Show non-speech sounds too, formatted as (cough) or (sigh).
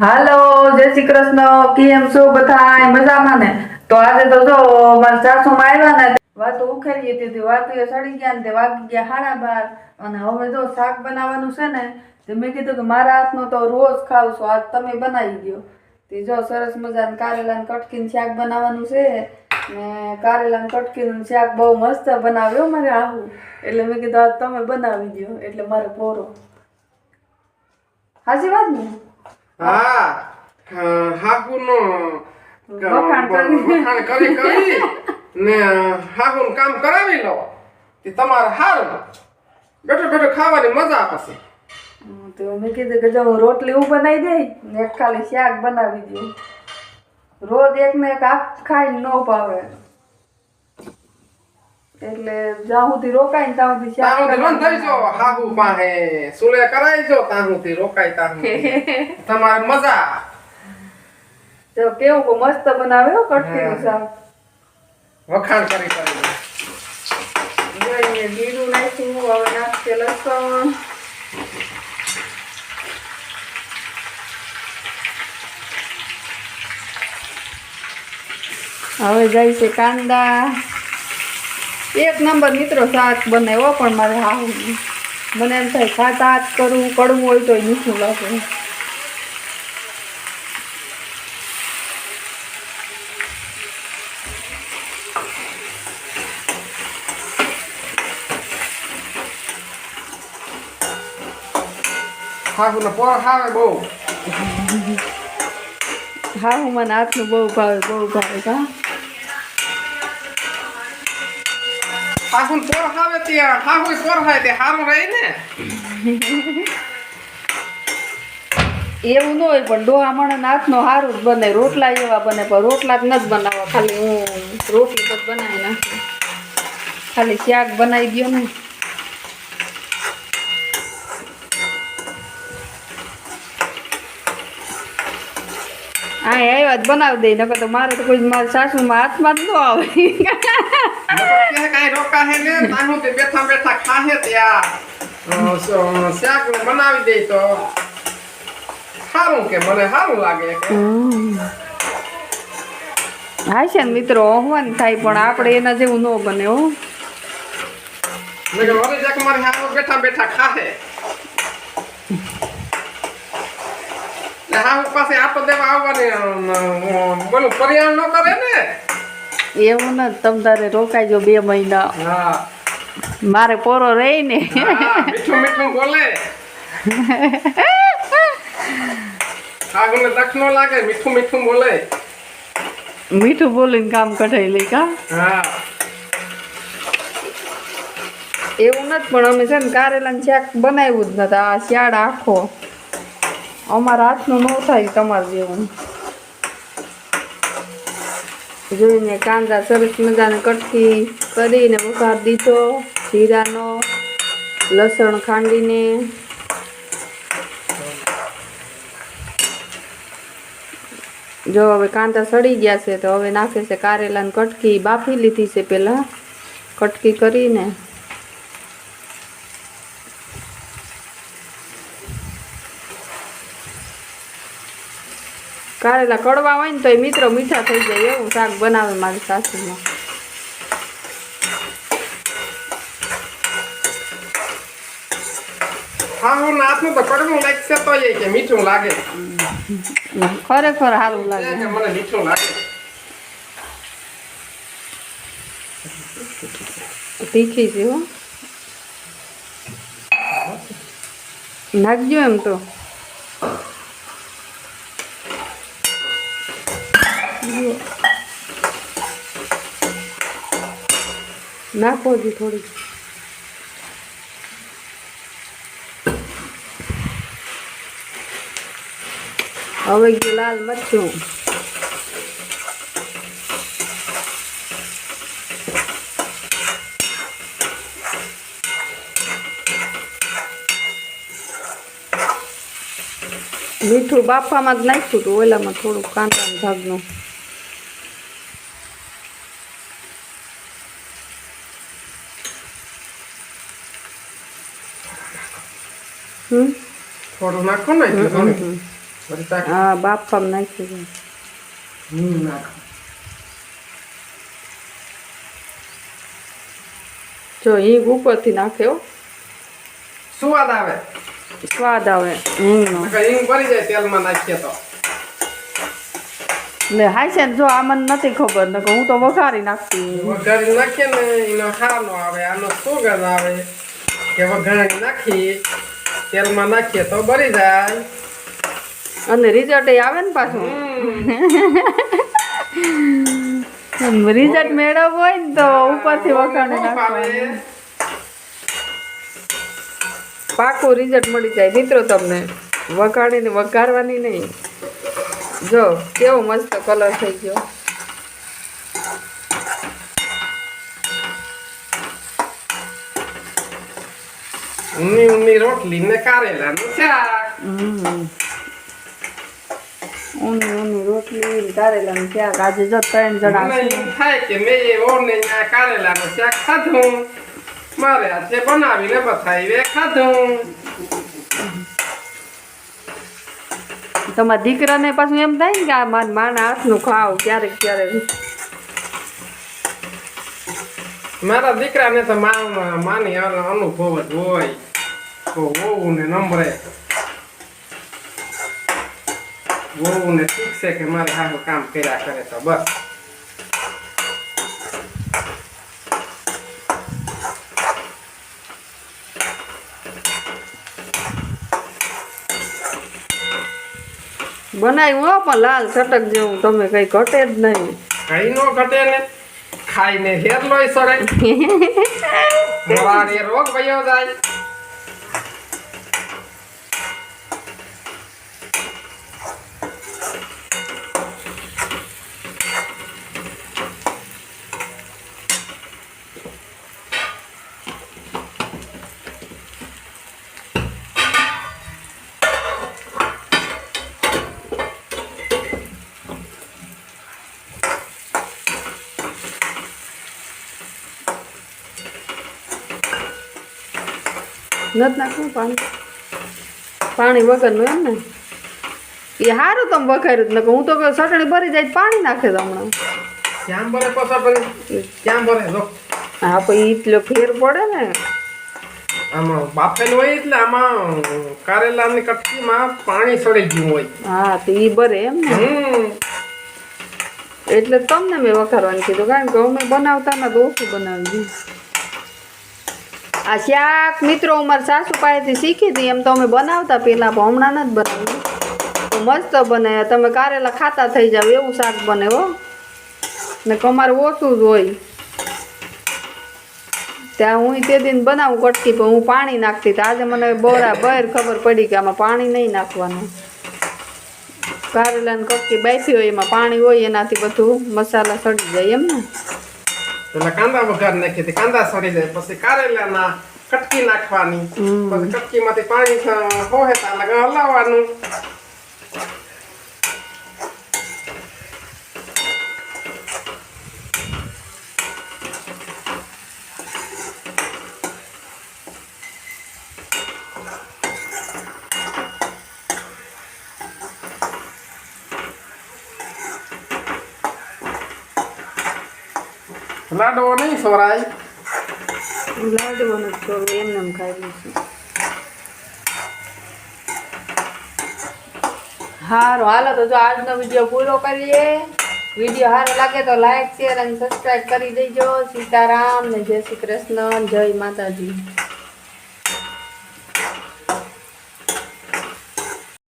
હાલો, જય શ્રી કૃષ્ણ. કેમ છો બધા મજામાં ને? તો આજે તો જો, મારા સાસુમાં આવ્યા ને વાતો ઉખેરી હતી, તે વાતો સડી ગયા ને, તે વાગી ગયા હાડા બાર. અને હવે જો શાક બનાવવાનું છે ને, તે મેં કીધું કે મારા હાથનો તો રોજ ખાવ છું, આજ તમે બનાવી દો તે જો સરસ મજાનું કારેલાનું કટકીને શાક બનાવવાનું છે. ને કારેલાનું કટકીનું શાક બહુ મસ્ત બનાવ્યો મારે આવું એટલે મેં કીધું, આજ તમે બનાવી દો એટલે મારે પોરો હાજી વાત ને? હા. હાકુનો વખાણ કરી. કરી ને હાકુનું કામ કરાવી લો. તે તમારે હારું બેઠો બેઠો ખાવાની મજા આવશે તો મેં કીધું કે જો હું રોટલી હું બનાવી દઈ ને એક ખાલી શાક બનાવી દઉં. રોજ એક ને એક આખ ખાઈને ન પાવે એટલે જ્યાં સુધી રોકાય ને ત્યાં સુધી ત્યાં સુધી બંધ થઈ જો હાહુ પાહે સુલે કરાઈ જો ત્યાં સુધી રોકાય ત્યાં. તમારે મજા. જો કેવું કો મસ્ત બનાવે હો કટકીનું શાક. વખાણ કરી કરી જીરું નાખ્યું હવે નાખશે લસણ. હવે જાય છે કાંદા. એક નંબર મિત્રો શાક બનાવ્યો પણ મારે હાવ મને એમ થાય સાત હાથ કરવું કડવું હોય તો મીઠું લાગે. હાકુનો પોર ખાવે બહુ. હા હું મને હાથનું બહુ ભાવે બહુ ભાવે હા. હાકુન પોર ખાવે ત્યાં હાકુ પોર ખાય તે. હારું રહે ને? એવું ન હોય પણ ડોહા મણ હાથનો સારું જ બને. રોટલા એવા બને, પણ રોટલા જ નથી બનાવવા. ખાલી હું રોટલી તો બનાવી નાખું. ખાલી શાક બનાવી દો ને. આવ્યા જ બનાવી દઈ નકર તો મારે તો કોઈ મારા સાસુમાં હાથમાં જ ન આવે. કાંઈ રોકા હે ને બેઠા બેઠા ખાહે ત્યાં. શાક બનાવી દે તો. સારું કે મને સારું લાગે હા છે ને મિત્રો હોવાનું થાય પણ આપણે એના જેવું ન બને હો. બેઠા બેઠા ખાહે. ને હાહુ પાસે આપો દેવા આવવાની બોલું પર્યાણ ન કરે ને? એવું ને તમ તારે રોકાઈજો બે મહિના. હા. મારે પોરો રહી ને. હા, મીઠું મીઠું બોલે. આગળ ન લાગે મીઠું મીઠું બોલે. મીઠું બોલીને કામ કઢાઈ લઈ કા? હા. એવું નથી પણ અમે છે ને કારેલાનું શાક બનાવ્યું જ નથી આ શિયાળ આખો. અમારા હાથનું ન થાય તમારે જેવું જોઈને કાંદા સરસ મજાને કટકી કરીને વઘાર દીધો, જીરાનો, લસણ ખાંડીને. જો હવે કાંદા સડી ગયા છે તો હવે નાખે છે કારેલાની કટકી, બાફી લીધી છે પહેલાં. કટકી કરીને કારેલા કડવા હોય ને તો એ મિત્રો મીઠા થઈ જાય એવું શાક બનાવે મારી સાસુમાં. હા હું નાથનું તો કડવું લાગશે તો મીઠું લાગે. ખરેખર સારું લાગે. મને મીઠું લાગે. તીખી છે હો. નાખજો એમ તો. નાખો હજી થોડીક. હવે ગયું લાલ મરચું. મીઠું બાફામાં જ નાખ્યું હતું, ઓલામાં થોડુંક કાંદાનું ભાગનું હમ થોડું નાખો ને હા બાફામાં નાખી દે નાખ જો હિંગ ઉપરથી નાખ્યો સ્વાદ આવે સ્વાદ આવે નકર હિંગ ભરી જાય તેલમાં નાખીએ તો ને હાય છે જો આ મને નથી ખબર ને હું તો વઘારી નાખતી વઘારી નાખીએ ને એનો હારનો આવે આનો સુગંધ આવે કે વઘારી નાખી તેલમાં નાખીએ તો બળી જાય. અને રિઝલ્ટ આવે ને પાછું. રિઝલ્ટ મેળવવું હોય ને તો ઉપરથી વખાણે નાખવાનું પાકું રિઝલ્ટ મળી જાય. મિત્રો તમને વઘાડીને વઘારવાની નહીં. જો કેવો મસ્ત કલર થઈ ગયો. ઊની ઊની રોટલી ને કારેલાનું શાક હમ. ઊની ઊની રોટલી ને કારેલાનું શાક આજે જો ત્રણ જણા મને થાય કે મેં એ ઓરને ન્યા કારેલાનું શાક ખાધું મારે હાથે બનાવીને બતાવીને ખાધું તમારા દીકરાને પાછું એમ થાય ને કે આ મારા માના હાથનું ખાવ ક્યારેક ક્યારેક મારા દીકરાને તો મા- માની અનુ- અનુભવ જ હોય તો વહુ ને નંબરે વહુ ને ઠીક છે કે મારે હારું કામ કર્યા કરે તો બસ બનાવ્યું હો પણ લાલ છટક જેવું તમે કઈ ઘટે જ નહીં. કઈ નો ઘટે ને? ખાઈને હેર લોય સરે (laughs) રોગ ભયો જાય. નથી નાખવું પાણી. પાણી વગરનું એમ ને? એ સારું તમે વઘાર્યું નકર હું તો ચટણી ભરી જાય પાણી નાખે હમણાં. ક્યાં ભરે પસાર ભરે. ભરે જો. હા પછી એટલો ફેર પડે ને. આમાં બાફેલું હોય એટલે આમાં કારેલાની કટકીમાં પાણી સડી ગયું હોય. હા તો એ ભરે એમ ને. એટલે તમને મેં વઘારવાનું કીધું. કારણ કે અમે બનાવતા ને તો ઓછું બનાવી દઉં આ શાક મિત્રો અમારા સાસુ પાસેથી શીખી હતી. એમ તો અમે બનાવતા પહેલાં, પણ હમણાં નથી બનાવ્યું. તો મસ્ત બને તમે કારેલા ખાતા થઈ જાવ એવું શાક બને હો. ને અમારે ઓછું જ હોય. ત્યાં હું તે દિન બનાવું કટકી, પણ હું પાણી નાખતી હતી. આજે મને બોરા બહાર ખબર પડી કે આમાં પાણી નહીં નાખવાનું. કારેલાની કટકી બાફી હોય, એમાં પાણી હોય, એનાથી બધું મસાલા સડી જાય એમ ને. પેલા કાંદા વઘાર નાખી હતી કાંદા સડી જાય પછી કારેલાના કટકી નાખવાની. પછી કટકીમાંથી પાણી સ- હોહે લગા હલાવવાનું લાડવો નહીં સોરાય લાડવાનું તો એમને એમ ખાઈ લઈશું સારું હાલો તો જો આજનો વીડિયો પૂરો કરીએ. વીડિયો સારો લાગે તો લાઈક શેર અને સબસ્ક્રાઈબ કરી દેજો. સીતારામ ને જય શ્રી કૃષ્ણ, જય માતાજી.